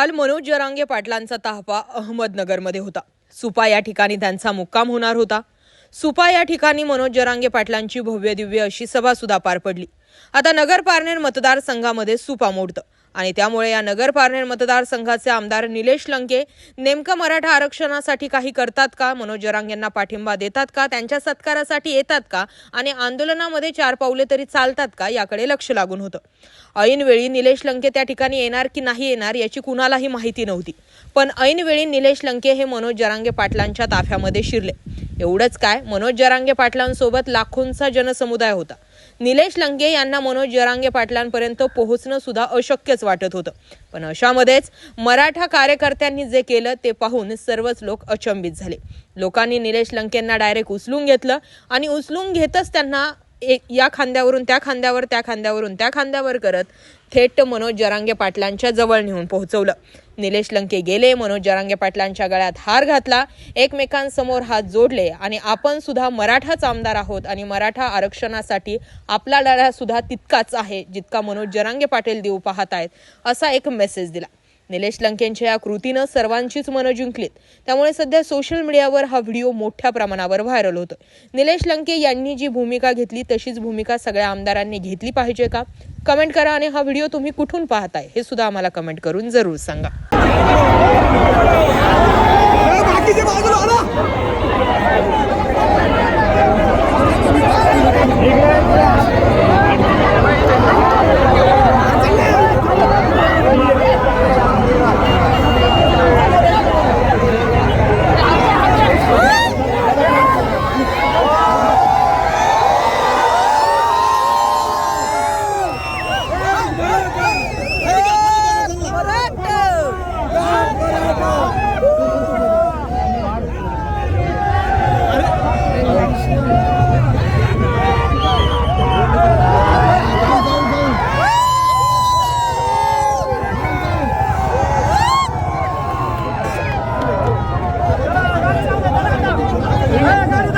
काल मनोज जरांगे पाटलांचा ताहपा अहमदनगरमध्ये होता. सुपा या ठिकाणी त्यांचा मुक्काम होणार होता. सुपा या ठिकाणी मनोज जरांगे पाटलांची भव्य दिव्य अशी सभा सुद्धा पार पडली. आता नगर पारनेर मतदारसंघामध्ये सुपा मोडतं. आणि त्यामुळे या नगर पारनेर मतदारसंघाचे आमदार निलेश लंके नेमकं मराठा आरक्षणासाठी काही करतात का? मनोज जरांगेंना पाठिंबा देतात का? त्यांच्या सत्कारासाठी येतात का? आणि आंदोलनामध्ये चार पावले तरी चालतात का? याकडे लक्ष लागून होतं. ऐनवेळी निलेश लंके त्या ठिकाणी येणार की नाही येणार याची कुणालाही माहिती नव्हती. पण ऐनवेळी निलेश लंके हे मनोज जरांगे पाटलांच्या ताफ्यामध्ये शिरले. एवढंच काय? मनोज जरांगे पाटलांसोबत लाखोंचा जनसमुदाय होता. निलेश लंके यांना मनोज जरांगे पाटलांपर्यंत पोहोचणं सुद्धा अशक्यच वाटत होतं. पण अशामध्येच मराठा कार्यकर्त्यांनी जे केलं ते पाहून सर्वच लोक अचंबित झाले. लोकांनी निलेश लंकेंना डायरेक्ट उचलून घेतलं आणि उचलून घेतच त्यांना एक या खांद्यावरून त्या खांद्यावर त्या खांद्यावरून त्या खांद्यावर करत थेट मनोज जरांगे पाटलांच्या जवळ नेऊन पोहोचवलं. निलेश लंके गेले मनोज जरांगे पाटलांच्या गळ्यात हार घातला. एकमेकांसमोर हात जोडले आणि आपण सुद्धा मराठाच आमदार आहोत आणि मराठा आरक्षणासाठी आपला लढा सुद्धा तितकाच आहे जितका मनोज जरांगे पाटील देऊ पाहत आहेत असा एक मेसेज दिला. निलेश लंकेंच्या या कृतीनं सर्वांचीच मनं जिंकलीत. त्यामुळे सध्या सोशल मीडियावर हा व्हिडिओ मोठ्या प्रमाणावर व्हायरल होतो निलेश लंके यांनी जी भूमिका घेतली तशीच भूमिका सगळ्या आमदारांनी घेतली पाहिजे का? कमेंट करा आणि हा व्हिडिओ तुम्ही कुठून पाहताय? हे सुद्धा आम्हाला कमेंट करून जरूर सांगा.